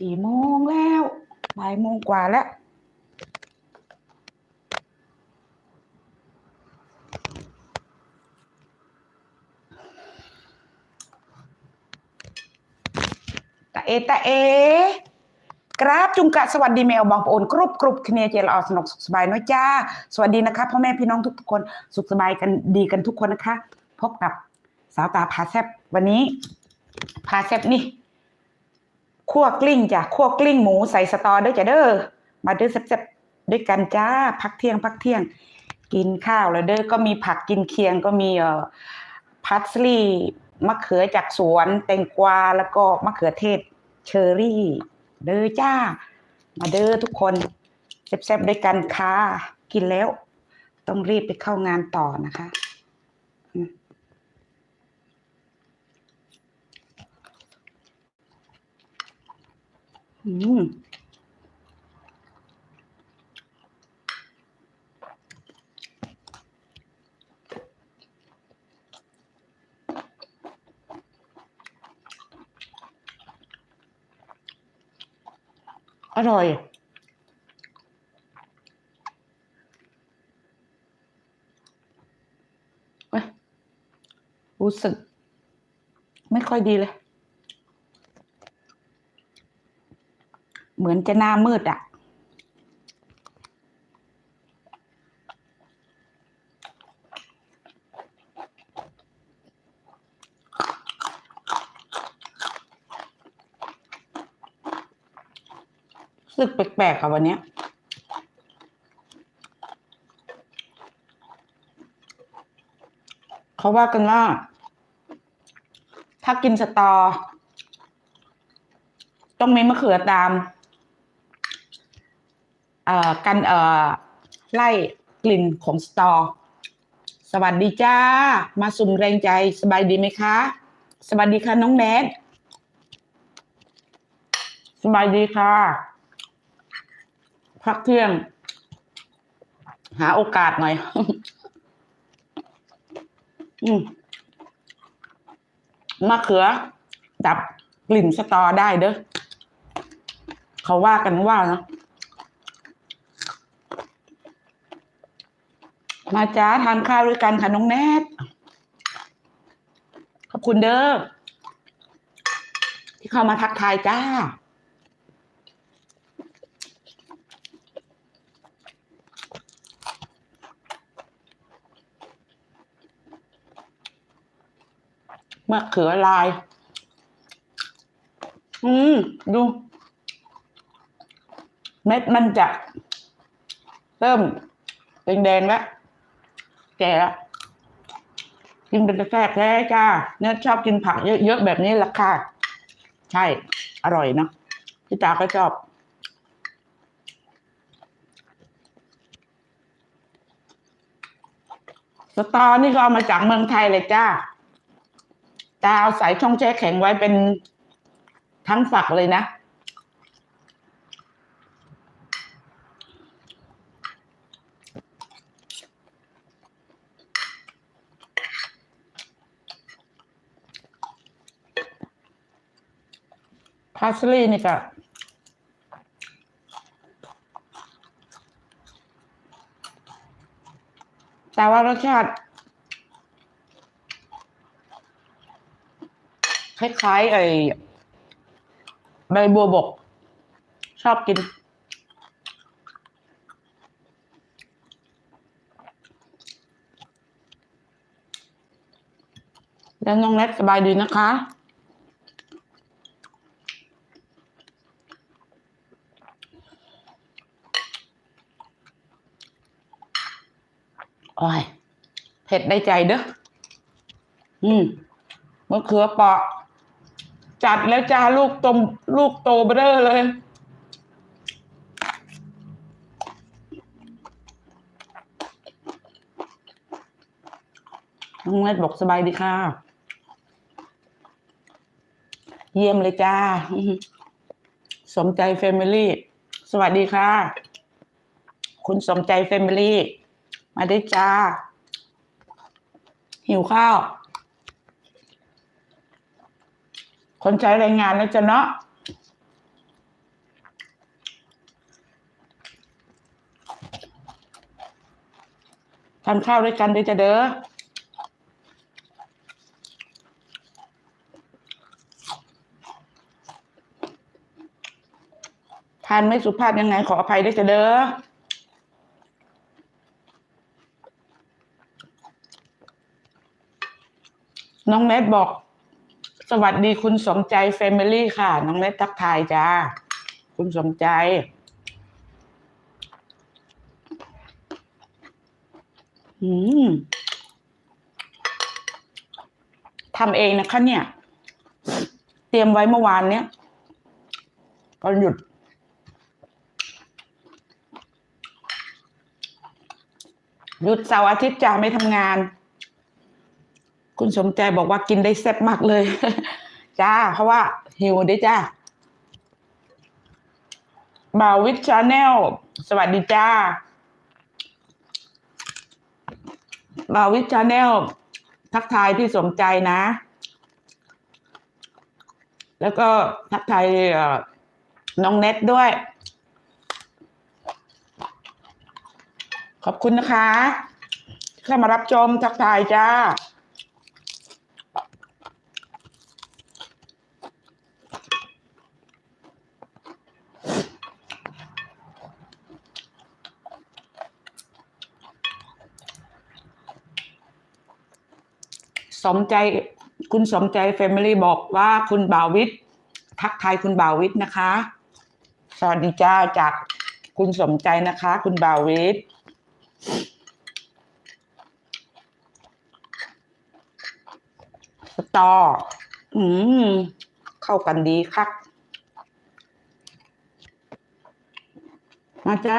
กี่โมงแล้วบ่ายโมงกว่าแล้ว ตาเอตาเอกราบจุงกะสวัสดีแมวบางโอนกรุบกรุบคเนเจลออสนุกสุขสบายน้อยจ้า สวัสดีนะคะพ่อแม่พี่น้องทุกคนสุขสบายกันดีกันทุกคนนะคะ พบกับสาวตาพาแซบวันนี้พาแซบนี่ คั่วกลิ้งจ้ะคั่วกลิ้งหมูใส่สตอเด้อจ้ะเด้อมาเด้อแซ่บๆด้วยกันจ้าพักเที่ยงพักเที่ยง กินข้าวแล้วเด้อก็มีผักกินเคียงก็มีเอ่อพัสลีมะเขือจากสวนแตงกวาแล้วก็มะเขือเทศเชอรี่ เด้อจ้า มาเด้อทุกคนแซ่บๆด้วยกันค่ะกินแล้ว ต้องรีบไปเข้างานต่อนะคะอืม อืมอร่อยว้ยรู้สึก ไม่ค่อยดีเลย เห มือนจะหน้ามืดอะรู้สึกแปลกๆค่ะวันนี้เขาว่ากันว่า ถ้ากินสตอ ต้องมีมะเขือตาม กันเอไล่กลิ่นของสตอ สวัสดีจ้า มาสุ่มแรงใจสบายดีไหมคะ สวัสดีค่ะน้องแนทสบายดีค่ะพักเที่ยง หาโอกาสหน่อย อืมมะเขือ ดับกลิ่นสตอได้เด้อเขาว่ากันว่านะ มาจ้าทานข้าวด้วยกันค่ะน้องแนทขอบคุณเด้อที่เข้ามาทักทายจ้า มะเขือลาย อืม ดู เม็ดมันจะ เริ่มแดงๆแล้ว แก่แล้กินเป็นกระแทกแท้จ้าเนี่ยชอบกินผักเยอะๆแบบนี้ละค่ะใช่ อร่อยเนาะพี่ตาก็ชอบสตอนี่ก็เอามาจากเมืองไทยเลยจ้าตาเอาใส่ช่องแช่แข็งไว้เป็นทั้งฝักเลยนะ พาสลีนี่ก็แต่ว่ารสชาติคล้ายๆไอ้ใบบัวบก ชอบกิน แล้วน้องเล็กสบายดีนะคะ โอ้ยเผ็ดได้ใจเด้ออืมมะเขือเปาะ จัดแล้วจ้าลูกตมลูกโตเบ้อเลย น้องเล็ดบอกสบายดีค่ะ เยี่ยมเลยจ้า สมใจเฟมิลี่ สวัสดีค่ะ คุณสมใจเฟมิลี่ มาได้จ้า หิวข้าว คนใช้แรงงานแล้วจะเนาะทานข้าวด้วยกันด้วยจะเด้อทานไม่สุภาพยังไงขออภัยด้วยจะเด้อ น้องเนทบอก สวัสดีคุณสมใจแฟมิลี่ค่ะ น้องเนททักทายจ้า คุณสมใจ อืมทำเองนะคะ เนี่ย เตรียมไว้เมื่อวานเนี้ยก็หยุด หยุดเสาร์อาทิตย์จ้าไม่ทำงาน คุณสมใจบอกว่ากินได้แซ่บมากเลย จ้า เพราะว่าหิวเด้จ้าบาววิทชาแนลสวัสดีจ้าบาวิชชาแนลทักทายพี่สมใจนะ แล้วก็ทักทายน้องเน็ตด้วย ขอบคุณนะคะที่เข้ามารับชมทักทายจ้า ส มใจคุณสมใจแฟมิลี่บอกว่าคุณบ่าววิทย์ทักทายคุณบ่าววิทย์นะคะ สวัสดีจ้าจากคุณสมใจนะคะ คุณบ่าววิทย์สตออืม เข้ากันดีคักมาจ้า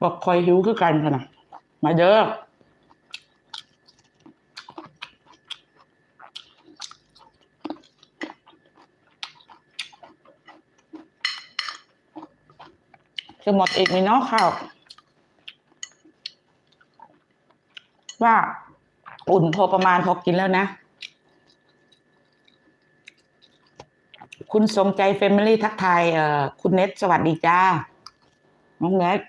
บอกคอยหิวคือกันค่ะนะมาเด้อ จะหมดอีกไหมเนาะข้าวว่าอุ่นพอประมาณพอกินแล้วนะ คุณสมใจเฟมิลี่ทักทายเออคุณเน็ตสวัสดีจ้า น้องเน็ต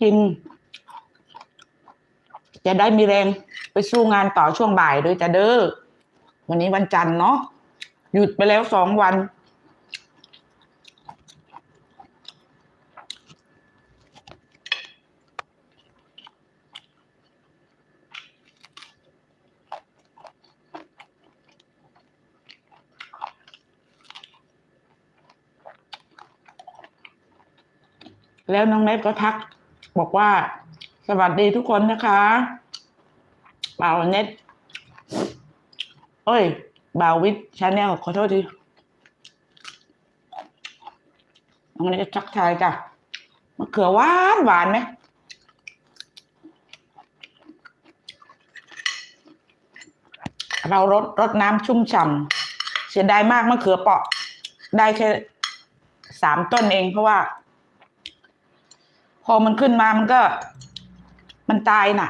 กิน จะได้มีแรงไปสู้งานต่อช่วงบ่ายด้วยจะเด้อวันนี้วันจันทร์เนาะหยุดไปแล้วสองวัน แล้วน้องเน็ตก็ทัก บอกว่า สวัสดีทุกคนนะคะบ่าวเน็ต เอ้ยบ่าวิทชาแนลขอโทษทีน้องเน็ตก็ทักทายจ้ะมะเขือหวานหวานไหมเรารดรดน้ำชุ่มฉ่ำเสียดายมากมะเขือเปาะ ได้แค่สามต้นเองเพราะว่า พอมันขึ้นมามันก็ มันตายน่ะ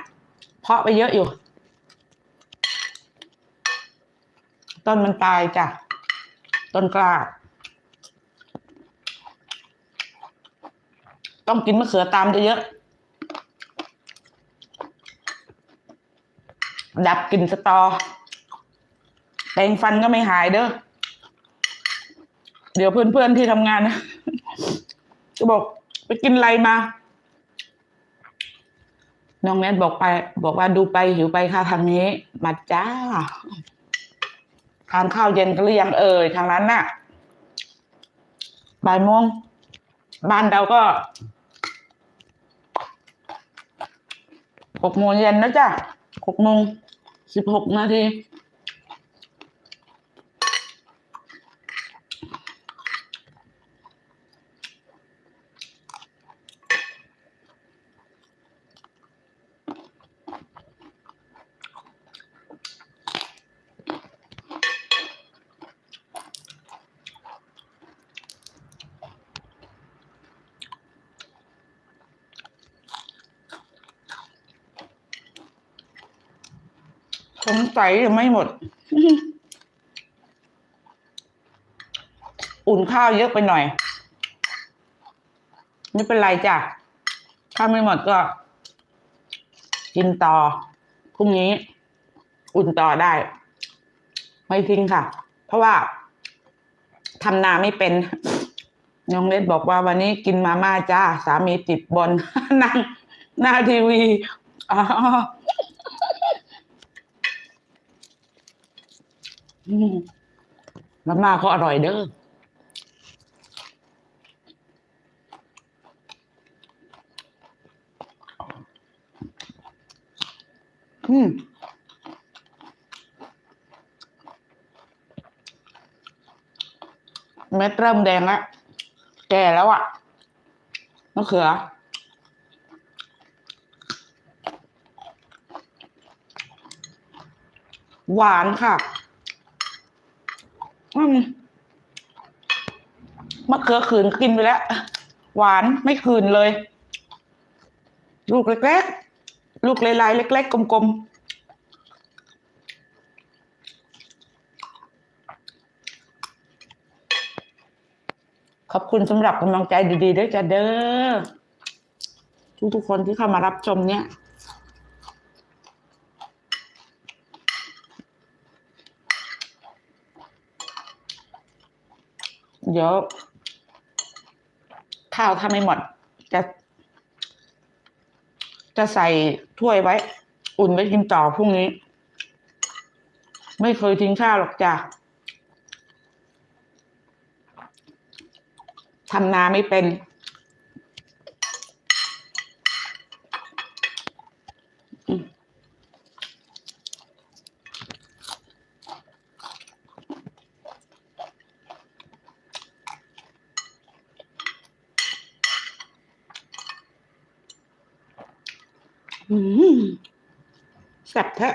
เพาะไปเยอะอยู่ ต้นมันตายจ้ะ ต้นกล้า ต้องกินมะเขือตามเยอะๆดับกลิ่นสตอแปรงฟันก็ไม่หายเด้อ เดี๋ยวเพื่อนๆที่ทำงานนะจะบอกไปกินอะไรมา น้องแนทบอกไป บอกว่าดูไปหิวไปค่ะทางนี้มาจ้าทานข้าวเย็นกันหรือยังเอ่ยทางนั้นน่ะบ่ายโมงบ้านเราก็หกโมงเย็นนะจ๊ะหกโมงสิบหกนาที สงสัยยังไม่หมด อุ่นข้าวเยอะไปหน่อย ไม่เป็นไรจ้ะ ถ้าไม่หมดก็ กินต่อพรุ่งนี้ อุ่นต่อได้ ไม่ทิ้งค่ะ เพราะว่าทำนาไม่เป็นน้องเล็ดบอกว่าวันนี้กินมาม่าจ้า สามีติดบอลนั่งหน้าทีวีอ๋อ อืมมาม่าเขาอร่อยเด้ออืมเม็ดเริ่มแดงแล้วแก่แล้วอะมะเขือ หวานค่ะ มะเขือขืนกินไปแล้ว หวานไม่ขืนเลย ลูกเล็กๆ ลูกลายๆเล็ก ๆ กลมๆขอบคุณสำหรับกำลังใจดีๆด้วยจ้ะเด้อทุกๆคนที่เข้ามารับชมเนี่ย เดี๋ยวข้าวถ้าไม่หมด จะ จะใส่ถ้วยไว้ อุ่นไว้กินต่อพรุ่งนี้ ไม่เคยทิ้งข้าวหรอกจ้ะทำนาไม่เป็น อืมแซ่บแท้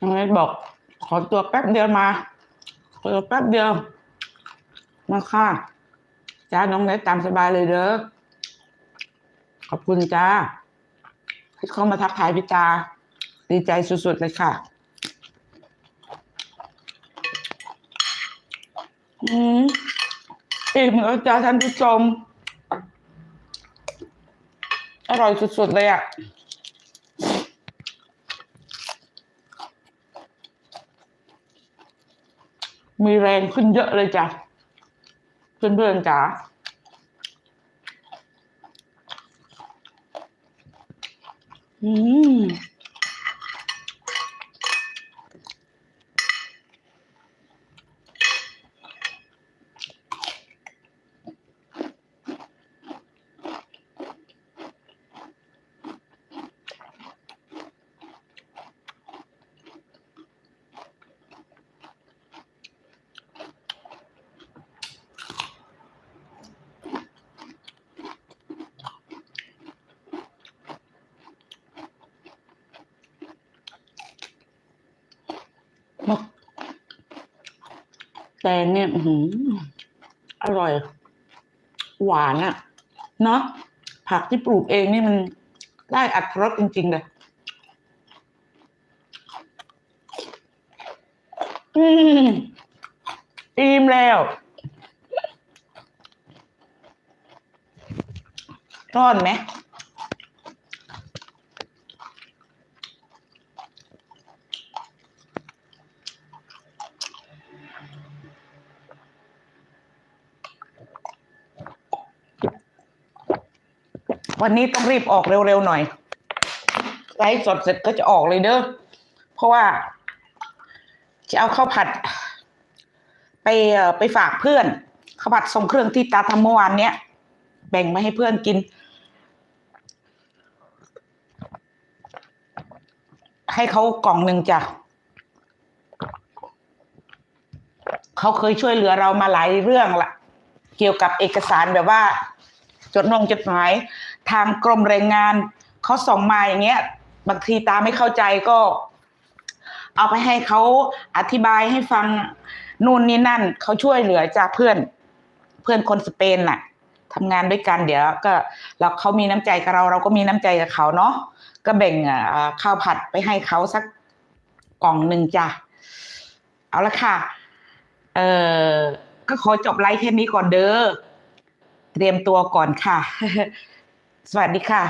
น้องเล็กบอก ขอตัวแป๊บเดียวมา ขอตัวแป๊บเดียว มาค่ะ จ้า น้องเล็กตามสบายเลยเด้อ ขอบคุณจ้าที่เข้ามาทักทายพี่ตา ดีใจสุดๆเลยค่ะ อืมอิ่มแล้วจ้าท่านผู้ชม อร่อยสุดๆเลยอะมีแรงขึ้นเยอะเลยจ้ะเพื่อนๆจ๋าอืม แตงเนี่ยอืออร่อย หวานอะเนาะผักที่ปลูกเองนี่มันได้อัตรสจริง ๆ เลย อืมอิ่มแล้วร้อนไหม วันนี้ต้องรีบออกเร็วๆหน่อยไลฟ์สดเสร็จก็จะออกเลยเด้อเพราะว่า จะเอาข้าวผัด ไปไปฝากเพื่อนข้าวผัดทรงเครื่องที่ตาทำเมื่อวานเนี้ยแบ่งมาให้เพื่อนกิน ให้เขากล่องหนึ่งจ้ะเขาเคยช่วยเหลือเรามาหลายเรื่องละเกี่ยวกับเอกสารแบบว่า จดนงจดหมาย ทางกรมแรงงานเขาส่งมาอย่างเงี้ย บางทีตาไม่เข้าใจก็ เอาไปให้เขาอธิบายให้ฟังนู่นนี่นั่นเขาช่วยเหลือจากเพื่อน เพื่อนคนสเปนน่ะทำงานด้วยกันเดี๋ยว ก็เราเขามีน้ำใจกับเรา เราก็มีน้ำใจกับเขาเนาะก็แบ่งข้าวผัดไปให้เขาสักกล่องหนึ่งจ้ะเอาละค่ะ เออก็ขอจบไลฟ์แค่นี้ก่อนเด้อเตรียมตัวก่อนค่ะ สวัสดีค่ะ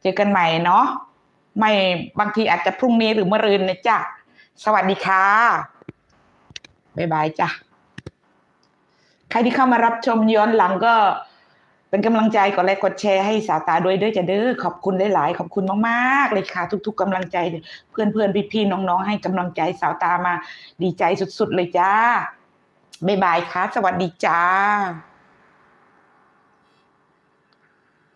เจอกันใหม่เนาะไม่บางทีอาจจะพรุ่งนี้หรือเมื่อรืนนะจ๊ะสวัสดีค่ะบ๊ายบายจ้ะใครที่เข้ามารับชมย้อนหลังก็เป็นกำลังใจกดไลค์กดแชร์ให้สาวตาด้วยด้อจ้ะเด้อขอบคุณหลายๆขอบคุณมากๆเลยค่ะ ทุก ๆกำลังใจเพื่อนเพื่อนๆพี่ๆน้องๆ ให้กำลังใจสาวตามา ดีใจสุดๆเลยจ้าบ๊ายบายค่ะ สวัสดีจ้า